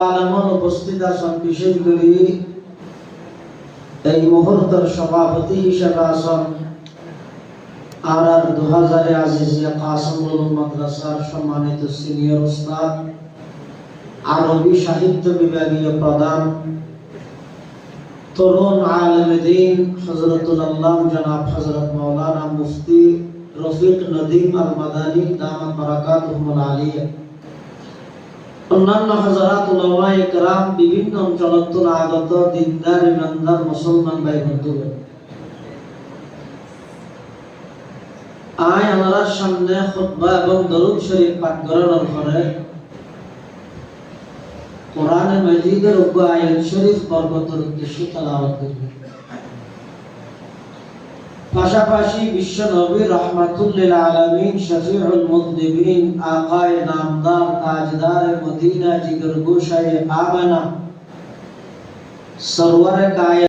আলমন উপস্থিত আছেন বিশেষ করে এই মুহূর্তের সভাপতি হিসেবে আছেন আর আর দু হাজারে আজিজিয়া কাসমুল মাদ্রাসার সম্মানিত সিনিয়র উস্তাদ আরবি সাহিত্য বিভাগীয় প্রধান, তরুণ আলম দিন হজরতুল আল্লাহ জনাব হজরত মৌলানা মুফতি রফিক নদীম আল মাদানী দামাত বারাকাতুহুল আলিয়া। অন্যান্য হাজারাত উলামা একরাম বিভিন্ন অঞ্চলত আগত, দিনদার, ইমানদার, মুসলমান ভাই বন্ধুগণ আয় আমার সামনে খুতবা এবং দরুদ শরীফ পাঠ করানোর পরে কোরআনে মজিদের উপর আয়াত শরীফ বরকতের উদ্দেশ্যে তেলাওয়াত করবে। পাশাপাশি বিশ্ব নবী রহমাতুল্লিল আলামিন শফিউল মুজনিবিন আকায়ে নামদার তাজদার মদিনা জিগর গোশায়ে আবানা সরওয়ারে কায়